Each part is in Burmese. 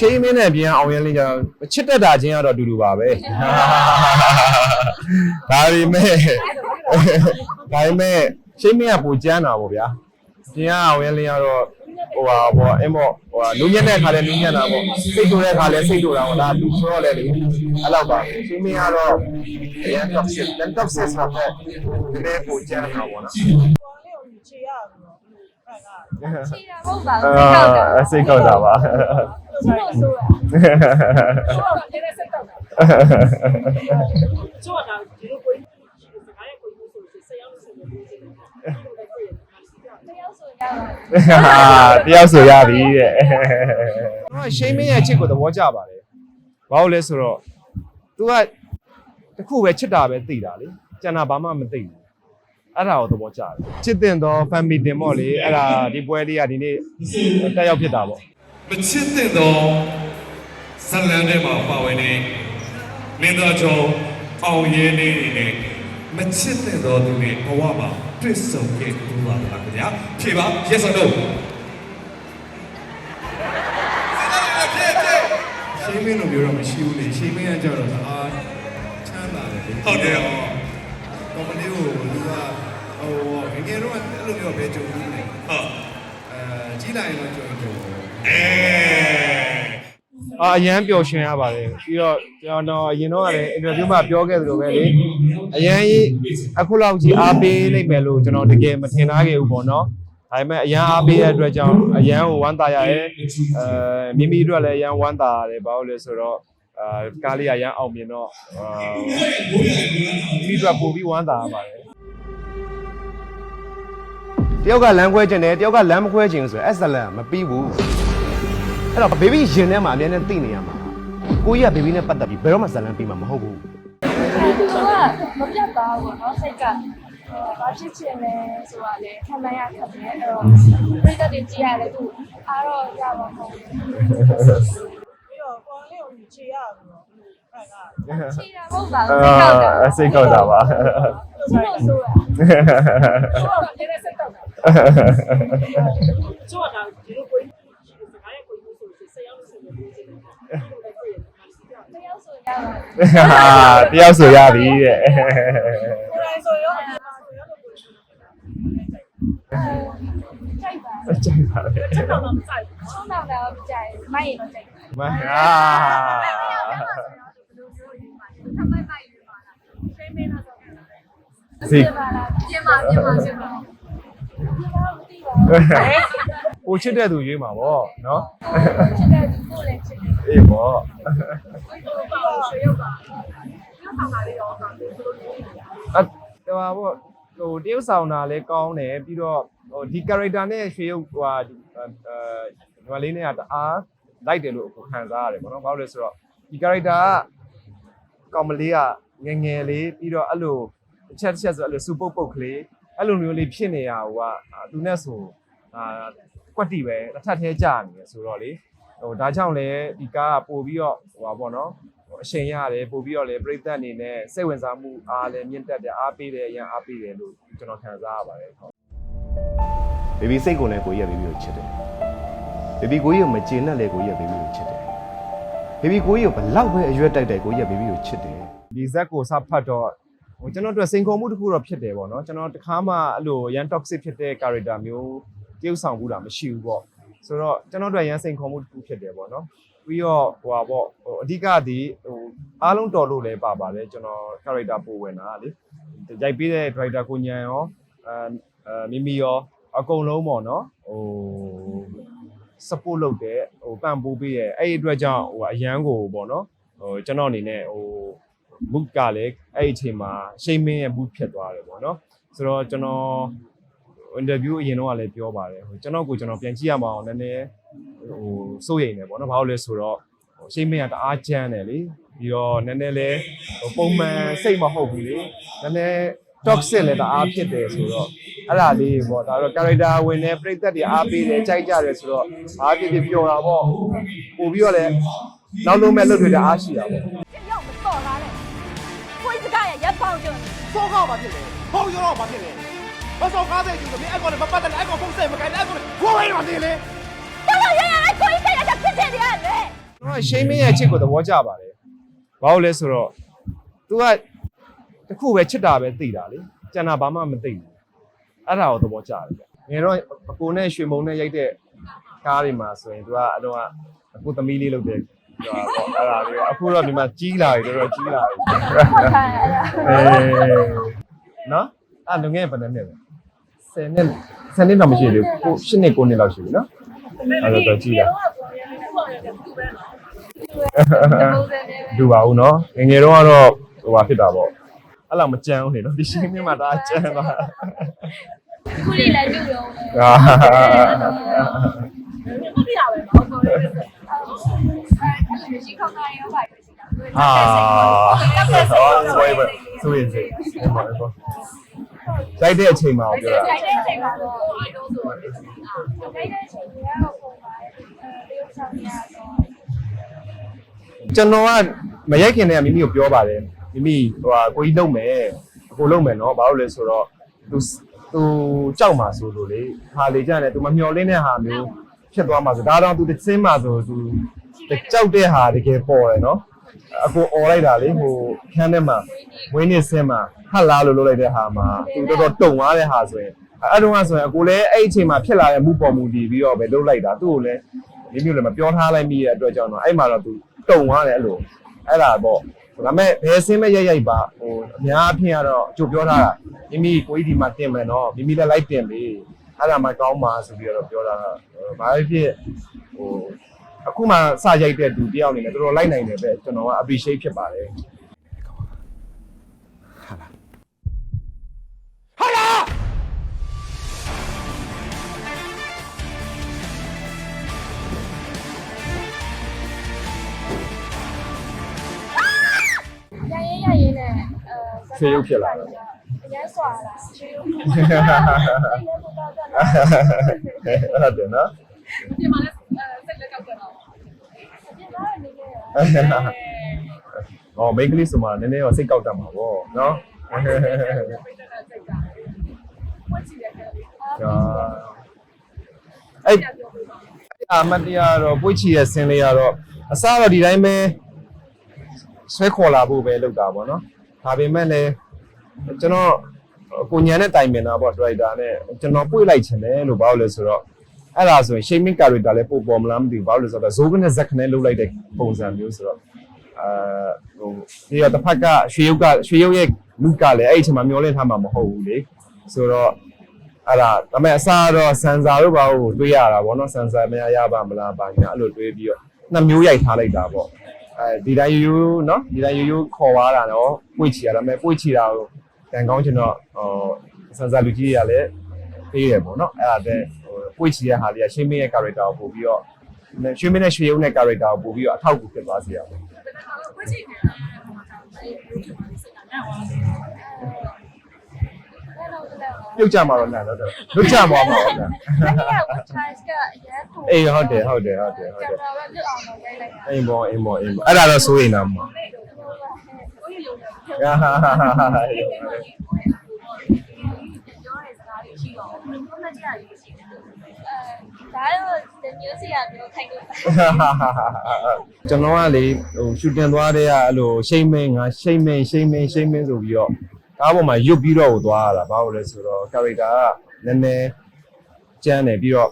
ချိန်မင်းနဲ့ပြင်အောင်ရင်လေးကျတော့ချစ်တတ်တာချင်းကတော့အတူတူပါပဲဒါပေမဲ့ဒါပေမဲ့ချိန်မင်းကပူကျန်းတာပေါ့ဗျာပြင်အောင်ရင်လေးကတော့ဟိုပါပေါ့အင်းပေါ့ဟိုနူးညံ့တဲ့ခါလဲနူးညံ့တာပေါ့စိတ်တူတဲ့ခါလဲစိတ်တူတာပေါ့ဒါလူဆိုတော့လေလေအဲ့လောက်ပါချိန်မင်းကတော့အရင် toxic တန် toxic ဆိုတော့ဒီနေ့ပူကျန်းတာပေါ့နော်ပေါ်လေးကိုခြေရတော့အဲ့ကခြေတာမဟုတ်ပါဘူးစိတ်ကောက်တာအာ စိတ်ကောက်တာပါဆိုတော့ဆိုရတော့တကယ်စိတ်တော့တာကျိုးတာဒီလိုကိုစကားရဲ့ကိုဆိုဆိုဆရာလို့ဆိုလို့ဒီလိုပဲကိုယ်ကတယောက်ဆိုရပါတယောက်ဆိုရပြီတဲ့ကျွန်တော်ရှိမင်းရဲ့ချစ်ကိုသဘောကျပါတယ်ဘာလို့လဲဆိုတော့ तू ကတခုပဲချစ်တာပဲသိတာလေကျန်တာဘာမှမသိဘူးအဲ့ဒါကိုသဘောကျတယ်ချစ်တင်တော့ family တင်ပေါ့လေအဲ့ဒါဒီပွဲလေးကဒီနေ့တက်ရောက်ဖြစ်တာပေါ့ မချစ်တဲ့သောဇလန်ထဲမှာပါဝင်နေမင်းသားကျော်အောင်ရဲနေနေနဲ့မချစ်တဲ့သောသူတွေဘဝမှာတွေ့ဆုံခဲ့ဘူးပါလားခင်ဗျာဖြေပါ yes or no ရှင်းမင်းလိုမျိုးတော့မရှိဘူးလေရှင်းမင်းကကြတော့အာချမ်းသာတယ်လေဟုတ်တယ်ကော်မတီကိုလူကဟိုငယ်ငယ်တော့အဲ့လိုမျိုးပဲကြုံဘူးလေဟုတ်အဲကြီးလာရင်တော့ကြုံကြုံ အဲအာအရန်ပျော်ရွှင်ရပါတယ်ပြီးတော့ကျွန်တော်အရင်တော့ကလည်းအင်တာဗျူးမှာပြောခဲ့သလိုပဲလေအရန်ကြီးအခုလောက်ကြီးအားပေးလိုက်မယ်လို့ကျွန်တော်တကယ်မထင်သားခဲ့ဘူးပေါ့နော်ဒါပေမဲ့အရန်အားပေးတဲ့အတွက်ကြောင့်အရန်ကိုဝမ်းသာရရဲ့အဲမိမိအတွက်လည်းအရန်ဝမ်းသာရတယ်ဘာလို့လဲဆိုတော့အာကားလေးကရန်အောင်မြင်တော့အာမိမိအတွက်ပို့ပြီးဝမ်းသာရပါတယ်တယောက်ကလမ်းခွဲခြင်းတယ်တယောက်ကလမ်းမခွဲခြင်းဆိုရင်အဲ့ဇလန်မပြီးဘူး အဲ့တော့ဘေဘီရင်ထဲမှာအများနဲ့သိနေရမှာကိုကြီးကဘေဘီနဲ့ပတ်သက်ပြီးဘယ်တော့မှဇာလန်ပြီးမှာမဟုတ်ဘူး သူကမပြတ်သားဘူးเนาะစိတ်ကဘာဖြစ်ချင်လဲဆိုတာလေခံမရခက်တယ်အဲ့တော့ပြိတ္တတွေကြည့်ရတယ်သူအားတော့ရပါမဟုတ် ပြီးတော့ပေါ်လေးကိုခြေရတော့အဲ့က ဘူးခြေတာမဟုတ်ပါဘူးစိတ်ကောက်တာ စိတ်ကောက်တာပါ ဆိုတော့ဆိုရ တော့တကယ်စိတ်တော့တာကျိုးတာဒီလို ယောက်ဆိုရပါတယောက်ဆိုရပြီတဲ့ကိုယ်တိုင်ဆိုရောဒီမှာဆိုရောကိုယ်ကြိုက်ပါကြိုက်ပါလေချက်တော့မဆိုင်ချုံတော့တော့ကြိုက်မိုက်ရင်တော့ကြိုက်တယ်မဟာထမိုက်မိုက်ရပါလားရှင်းမင်းလာတော့စိတ်ပါလားပြင်ပါပြင်ပါပြင်ပါမသိပါဘူးကိုချစ်တဲ့သူရွေးမှာပေါ့နော်ချစ်တဲ့ကို လည်းချစ်တယ်အေးပေါ့ပြီးတော့ဆွေရောက်တာနောက်ဆောင်လာလေးတော့ဟာဆိုလို့ဒီအဲ့ဒါပေါ့ဟိုတရုပ်ဆောင်တာလည်းကောင်းတယ်ပြီးတော့ဟိုဒီ character နဲ့ရွှေရုပ်ဟိုဟာဒီအဲဒီမလေးနဲ့ကတအားလိုက်တယ်လို့အခုခံစားရတယ်ပေါ့နော်ဘာလို့လဲဆိုတော့ဒီ character ကကောင်မလေးကငယ်ငယ်လေးပြီးတော့အဲ့လိုတစ်ချက်တစ်ချက်ဆိုအဲ့လိုစူပုတ်ပုတ်ကလေးအဲ့လိုမျိုးလေးဖြစ်နေရဟိုကသူနဲ့ဆိုအာကွက်တီပဲတစ်ထပ်သေးကြာနေတယ်ဆိုတော့လေ ဟိုဒါကြောင့်လည်းဒီကားကပို့ပြီးတော့ဟိုပါပေါ့နော်ဟိုအချိန်ရတယ်ပို့ပြီးတော့လေပြိသက်အနေနဲ့စိတ်ဝင်စားမှုအားလည်းမြင့်တက်တယ်အားပေးတယ်အရင်အားပေးတယ်လို့ကျွန်တော်ခံစားရပါတယ်ဟုတ်ဘေဘီစိတ်ကိုလည်းကိုကြီးကဘေဘီကိုချစ်တယ်ဘေဘီကိုကြီးကိုမကျေနပ်လေကိုကြီးကဘေဘီကိုချစ်တယ်ဘေဘီကိုကြီးကိုဘလောက်ပဲအရွက်တိုက်တိုက်ကိုကြီးကဘေဘီကိုချစ်တယ်ဒီဇက်ကိုစဖတ်တော့ဟိုကျွန်တော်တို့စိန်ခေါ်မှုတစ်ခုတော့ဖြစ်တယ်ပေါ့နော်ကျွန်တော်တခါမှအဲ့လိုရန် toxic ဖြစ်တဲ့ character မျိုးတရုပ်ဆောင်ဘူးတာမရှိဘူးပေါ့ ဆိုတော့ကျွန်တော်တို့ရန်စိန်ခေါ်မှုတစ်ခုဖြစ်တယ်ပေါ့နော်ပြီးတော့ဟိုပါပေါ့ဟိုအဓိကဒီဟိုအားလုံးတော်လို့လည်းပါပါတယ်ကျွန်တော် character ပိုဝင်တာလေရိုက်ပေးတဲ့ director ကိုညံရောအဲမိမိရောအကုန်လုံးပေါ့နော်ဟို support လုပ်တယ်ဟိုပံ့ပိုးပေးတယ်အဲ့ဒီအတွက်ကြောင့်ဟိုအရန်ကိုပေါ့နော်ဟိုကျွန်တော်အနေနဲ့ဟို book ကလည်းအဲ့ဒီအချိန်မှာရှိမင်းရဲ့ book ဖြစ်သွားတယ်ပေါ့နော်ဆိုတော့ကျွန်တော် အင်တာဗျူးအရင်တော့ကလည်းပြောပါတယ်ဟိုကျွန်တော်ကိုကျွန်တော်ပြန်ကြည့်ရမအောင်နည်းနည်းဟိုစိုးရိမ်တယ်ပေါ့နော်ဘာလို့လဲဆိုတော့ဟိုရှိမင်းကတအားချမ်းတယ်လေပြီးတော့နည်းနည်းလဲဟိုပုံမှန်စိတ်မဟုတ်ဘူးလေနည်းနည်း toxic လည်းတအားဖြစ်တယ်ဆိုတော့အဲ့ဒါလေးပေါ့ဒါတော့ character ဝင်နေပြိသက်တွေအားပေးတယ်ကြိုက်ကြတယ်ဆိုတော့အားဖြစ်ဖြစ်ပျော်တာပေါ့ပို့ပြီးတော့လည်းနောက်လုံးမဲ့လှုပ်ထွေးတာအားရှိတာပေါ့ရောက်မတော်လားတဲ့ခွေးစကားရရပ်ပေါင်းကျွန်းဘောကောက်ပါဖြစ်တယ်ဘောက်ရောပါဖြစ်တယ် မဆောင်ကားတဲ့ယူသမီးအဲ့ကောင်လည်းမပတ်တယ်အဲ့ကောင်ဖုန်းဆက်မကိုင်အဲ့ကောင်ကိုဝေးပါနေလေဘာလို့ရရလဲကိုကြီးစိတ်ရတဲ့ဖြစ်ချင်တယ်ရလဲကျွန်တော်ရှိမင်းရဲ့ချစ်ကိုသဘောကျပါတယ်ဘာလို့လဲဆိုတော့ तू ကတခုပဲချစ်တာပဲသိတာလေကျန်တာဘာမှမသိဘူးအဲ့ဒါကိုသဘောကျတယ်ငယ်တော့အကိုနဲ့ရွှေမုံနဲ့ရိုက်တဲ့ကားတွေမှာဆိုရင် तू ကအတော့အကိုသမီးလေးလုပ်တယ်ဒါပေါ့အဲ့ဒါလေးအခုတော့ဒီမှာကြီးလာပြီတော်တော်ကြီးလာပြီအဲနော်အဲ့လုံငယ်ဘယ်နှစ်နှစ်လဲ 10နှစ်10နှစ်တော့မရှိသေးဘူးကို10နှစ်9နှစ်လောက်ရှိပြီနော်အဲ့တော့ကြီးလာပုံစံနဲ့ပဲလူပါဦးနော်ငယ်ငယ်တော့ကတော့ဟိုပါဖြစ်တာပေါ့အဲ့လောက်မကြမ်းဘူးလေနော်ဒီရှင်းမြင့်မှာဒါကြမ်းသွားခုလေးလည်းတူရုံပဲအာမပြရပဲပေါ့ဆိုတော့အဲဒီရှိခေါင်းသားရောပါရှိတာအာဟောဆိုရင်ဆိုရင်စိတ်ပေါ့ ပေါ့တိုက်တဲ့အချိန်မှာပြောတာဆိုင်တဲ့အချိန်မှာတော့အိုက်တော့ဆိုတော့ဆိုင်တဲ့အချိန်ကပုံပါတယ်အဲတရုတ်ဆောင်ရတော့ကျွန်တော်ကမရိုက်ခင်တည်းကမိမိကိုပြောပါတယ်မိမိဟိုဟာကိုကြီးလုံးမယ်အကိုလုံးမယ်နော်ဘာလို့လဲဆိုတော့သူသူကြောက်မှာဆိုလို့လေဟာလေကြတယ်သူမမျော်လင့်တဲ့ဟာမျိုးဖြစ်သွားမှာဆိုဒါတော့သူတစ်စင်းမှာဆိုသူကြောက်တဲ့ဟာတကယ်ပေါ်တယ်နော် အကိုអော်လိုက်တာလေဟိုခန်းထဲမှာဝင်းနေစင်းမှာဟတ်လားလို့လုပ်လိုက်တဲ့ဟာမှာသူတော်တော်တုံသွားတဲ့ဟာဆိုရင်အဲ့တုန်းကဆိုရင်အကိုလည်းအဲ့အချိန်မှာဖြစ်လာတဲ့မှုပေါ်မှုတည်ပြီးတော့ပဲလုပ်လိုက်တာသူ့ကိုလည်းမိမျိုးလည်းမပြောထားလိုက်မိတဲ့အတွက်ကြောင့်တော့အဲ့မှာတော့သူတုံသွားတယ်အဲ့လိုအဲ့ဒါပေါ့ဒါပေမဲ့ဘယ်စင်းမဲ့ရိုက်ရိုက်ပါဟိုအများအဖြစ်ကတော့အကျိုးပြောထားတာမိမိကိုကြီးဒီမှာတင်မယ်နော်မိမိလည်းလိုက်တင်ပြီအဲ့ဒါမှကောင်းပါဆိုပြီးတော့ပြောတာဘာဖြစ်ဟို အခုမှစရိုက်တဲ့သူတယောက်အနေနဲ့တော်တော်လိုက်နိုင်တယ်ပဲကျွန်တော်က appreciate ဖြစ်ပါတယ်ရရင်ရရင်နဲ့အဲအရင်ဆွာလာချွေးရုံအဲ့ဒါကတော့တော့အဲ့ဒါတယ်နော်ဒီမှာလည်းဆက်လက်ကောက်တော့ ဒီမှာနေနေရ ။ အော်မိန်းကလေးဆိုမှနည်းနည်းတော့စိတ်ကောက်တတ်မှာပေါ့နော်။ပိတ်တဲ့စိတ်ကဝတ်ချင်တယ်လေအာအဲ့အမတရားတော့ပွေ့ချီရဲ့ဆင်းလေးကတော့အစားတော့ဒီတိုင်းပဲဆွဲခေါ်လာဖို့ပဲလုပ်တာပေါ့နော်။ဒါပေမဲ့လည်းကျွန်တော်ကိုညာနဲ့တိုင်ပင်တာပေါ့ဒရိုက်တာနဲ့ကျွန်တော်ပွေ့လိုက်ချင်တယ်လို့ဘာလို့လဲဆိုတော့ အဲ့ဒါဆိုရင် shaming character လည်းပို့ပေါ်မလားမသိဘူးဘာလို့လဲဆိုတော့ဇိုးကနဲ့ဇက်ခနဲ့လုပ်လိုက်တဲ့ပုံစံမျိုးဆိုတော့အာဟိုဒီတော့တစ်ဖက်ကရွှေရုပ်ကရွှေရုပ်ရဲ့လူကလည်းအဲ့ဒီအချိန်မှာမျောလင့်ထားမှာမဟုတ်ဘူးလေဆိုတော့အဲ့ဒါဒါပေမဲ့အစားတော့ဆန်စာတို့ဘာလို့တွေးရတာဗောနော်ဆန်စာမရရပါမလားပါညာအဲ့လိုတွေးပြီးတော့နှစ်မျိုးရိုက်ထားလိုက်တာဗောအဲဒီတိုင်းယူယူနော်ဒီတိုင်းယူယူခေါ်သွားတာနော်ပွေ့ချီရတာဒါပေမဲ့ပွေ့ချီတာကိုတန်ကောင်းချင်တော့ဟိုဆန်စာလူကြီးတွေကလည်းပေးတယ်ဗောနော်အဲ့ဒါတဲ့ဟို ပွေ့ချီရဟာလေးကရှင်းမင်းရဲ့ character ကိုပို့ပြီးတော့ရှင်းမင်းနဲ့ရွှေရုံးနဲ့ character ကိုပို့ပြီးတော့အထောက်အကူဖြစ်သွားစေရပါဒါကတော့ဝတ်ချင်တယ်ဟိုမှာတော့စိတ်ကနဲ့ဝါတယ်အဲ့တော့တော့ပြုတ်ကြမှာတော့လန့်တော့တော့လွတ်ကြမှာပါဗျာတကယ်က charge ကအရင်ကအေးဟုတ်တယ်ဟုတ်တယ်ဟုတ်တယ်ဟုတ်ကတယ်င်မရာကလွတ်အောင်လုပ်လိုက်လိုက်တာအိမ်ပေါ်အိမ်ပေါ်အိမ်ပေါ်အဲ့ဒါတော့စိုးရင်တော့မှာကိုယ်ရုံနဲ့ ဟာဟာဟာဟာဟာ ဒါတော့ဒီမျိုးစီကမျိုးခိုင်လို့ကျွန်တော်ကလေဟိုရှူတင်သွားတဲ့ကအဲ့လိုရှိမ့်မင်းငါရှိမ့်မင်းရှိမ့်မင်းရှိမ့်မင်းဆိုပြီးတော့ကားပေါ်မှာရွတ်ပြီးတော့သွားရတာဘာလို့လဲဆိုတော့ character ကနည်းနည်းကျန်းတယ်ပြီးတော့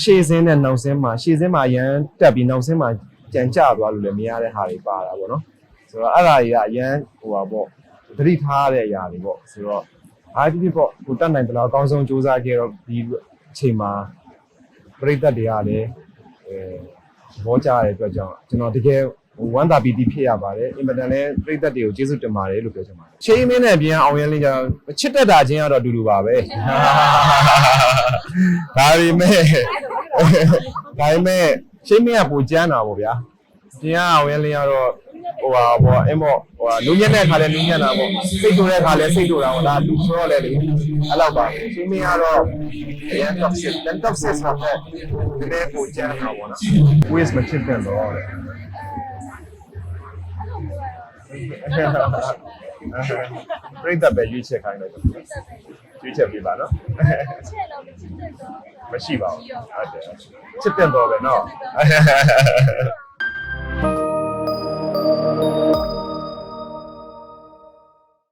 ရှေ့စင်းနဲ့နောက်စင်းမှာရှေ့စင်းမှာရန်တက်ပြီးနောက်စင်းမှာကြံကျသွားလို့လည်းမရတဲ့ဟာတွေပါတာပေါ့နော်ဆိုတော့အဲ့ဒါကြီးကအရန်ဟိုပါပေါ့သတိထားရတဲ့အရာတွေပေါ့ဆိုတော့အားဖြစ်ဖြစ်ပေါ့ကိုတက်နိုင်တယ်လို့အကောင်းဆုံးစူးစမ်းခဲ့တော့ဒီအချိန်မှာ ပြိတ္တတွေကလည်းအဲဘောကြရတဲ့အတွက်ကြောင့်ကျွန်တော်တကယ်ဝမ်းသာပီတိဖြစ်ရပါတယ်အင်မတန်လည်းပြိသက်တွေကိုကျေးဇူးတင်ပါတယ်လို့ပြောချင်ပါတယ်ချိန်မင်းနဲ့ပြန်အောင်ရင်းလေးကြောင့်ချစ်တတ်တာချင်းကတော့အတူတူပါပဲဒါပေမဲ့ဒါပေမဲ့ချိန်မင်းကပူကျန်းတာပေါ့ဗျာပြန်အောင်ရင်းလေးကတော့ ဟိုပါပေါ့အင်းပေါ့ဟိုလူညက်တဲ့ခါလဲလူညက်တာပေါ့စိတ်တူတဲ့ခါလဲစိတ်တူတာပေါ့ဒါလူဆိုတော့လေလေအဲ့လောက်ပါချိန်မင်းကတော့အရင် toxic တန် toxic ဆိုတော့ဒီနေ့ပူကျန်းတာပေါ့နော် quiz မချစ်တဲ့တော့လေပြိတ္တပဲရွေးချက်ခိုင်းတယ်ရွေးချက်ပြပါနော်ချက်တော့မချစ်တဲ့တော့မရှိပါဘူးဟုတ်တယ်ချစ်တဲ့တော့ပဲနော်